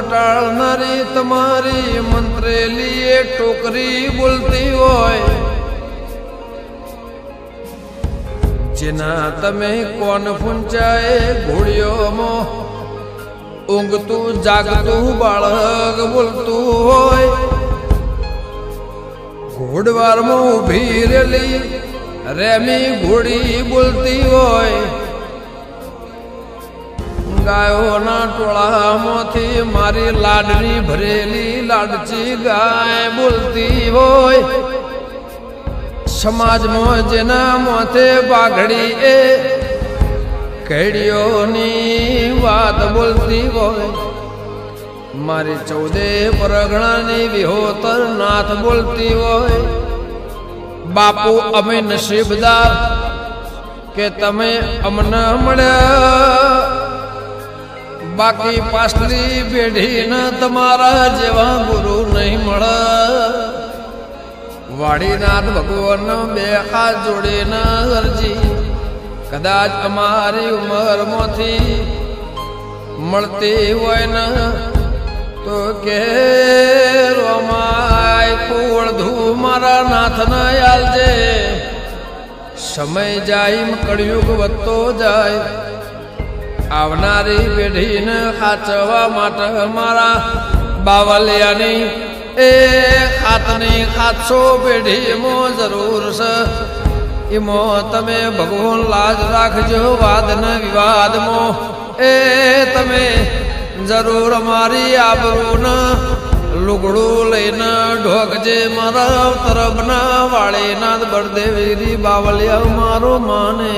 મટાડનારી તમારી મંત્રેલી એ ટોકરી બોલતી હોય. જેના તમે કોન ફૂંચાય ઘોડીઓમાં ઊંઘતું, જાગતું, બાળક બોલતું હોય. ઘોડવારમાં ઊભી રેલી, રેમી ઘોડી બોલતી હોય. ગાયોના ટોળામાંથી મારી લાડની ભરેલી લાડચી ગાય બોલતી હોય. સમાજમાં જેના મોથે બાઘડી એ કેડીઓની વાત બોલતી હોય. મારી ચૌદે પરગણાની વિહોતર નાથ બોલતી હોય. બાપુ, અમે નસીબદાર કે તમે અમને મળ્યા? બાકી પાછલી પેઢીને તમારા જેવા ગુરુ નહીં મળે. વાડીનાથ ભગવાન બે હાથ જોડીને અરજી, કદાચ અમારી ઉંમરમાંથી મળતી હોય ને તો કે રોમાય કુળ ધૂ મારા નાથને આલજે. સમય જાય કળિયુગ વધતો જાય આવનારી પેઢીને ખાચવા માટે મારા બાવલિયાની એ ખાતની ખાતસો પેઢીમાં જરૂર છે. એમો તમે ભગવાન લાજ રાખજો, વાદના વિવાદમાં. એ તમે જરૂર મારી આબરૂન લુગડું લઈને ઢોકજે મારા તરફના વાળીનાથ બળદેવીરી બાવલિયા, મારો માને